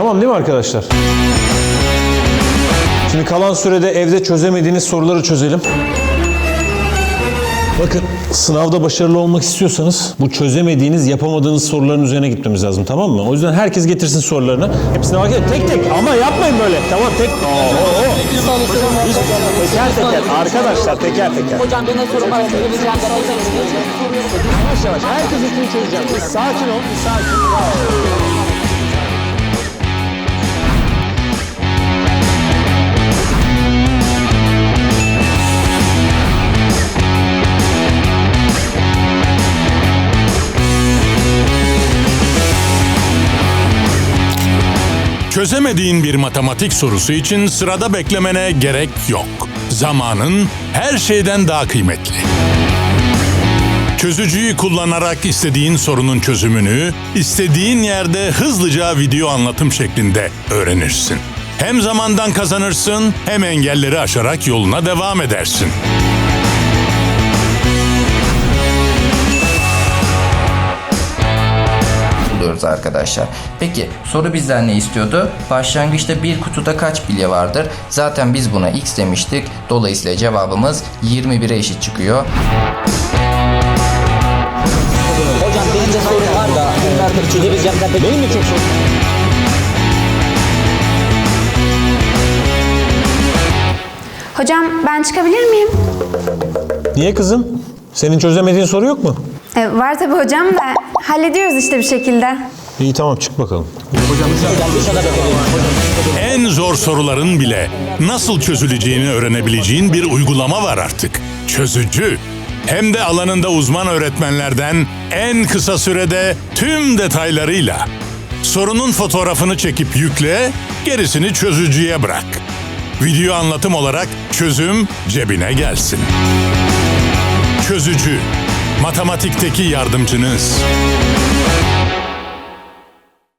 mi arkadaşlar? Şimdi kalan sürede evde çözemediğiniz soruları çözelim. Bakın sınavda başarılı olmak istiyorsanız bu çözemediğiniz, yapamadığınız soruların üzerine gitmemiz lazım tamam mı? O yüzden herkes getirsin sorularını. Hepsine bak tek tek ama yapmayın böyle. Tamam tek. Oo, oo, oo. Teker teker arkadaşlar teker teker. Hocam benim sorum var. Yavaş yavaş herkes için çözeceğim. Sakin ol, sakin. Çözemediğin bir matematik sorusu için sırada beklemene gerek yok. Zamanın her şeyden daha kıymetli. Çözücüyü kullanarak istediğin sorunun çözümünü istediğin yerde hızlıca video anlatım şeklinde öğrenirsin. Hem zamandan kazanırsın hem engelleri aşarak yoluna devam edersin. Buluyoruz arkadaşlar. Peki soru bizden ne istiyordu? Başlangıçta bir kutuda kaç bilye vardır? Zaten biz buna x demiştik. Dolayısıyla cevabımız 21'e eşit çıkıyor. Hocam benim de sorum var da. Artık gerçekten. Benim de çok sorum. Hocam ben çıkabilir miyim? Niye kızım? Senin çözemediğin soru yok mu? E, var tabii hocam da hallediyoruz işte bir şekilde. İyi tamam çık bakalım. En zor soruların bile nasıl çözüleceğini öğrenebileceğin bir uygulama var artık. Çözücü. Hem de alanında uzman öğretmenlerden en kısa sürede tüm detaylarıyla. Sorunun fotoğrafını çekip yükle, gerisini çözücüye bırak. Video anlatım olarak çözüm cebine gelsin. Çözücü matematikteki yardımcınız.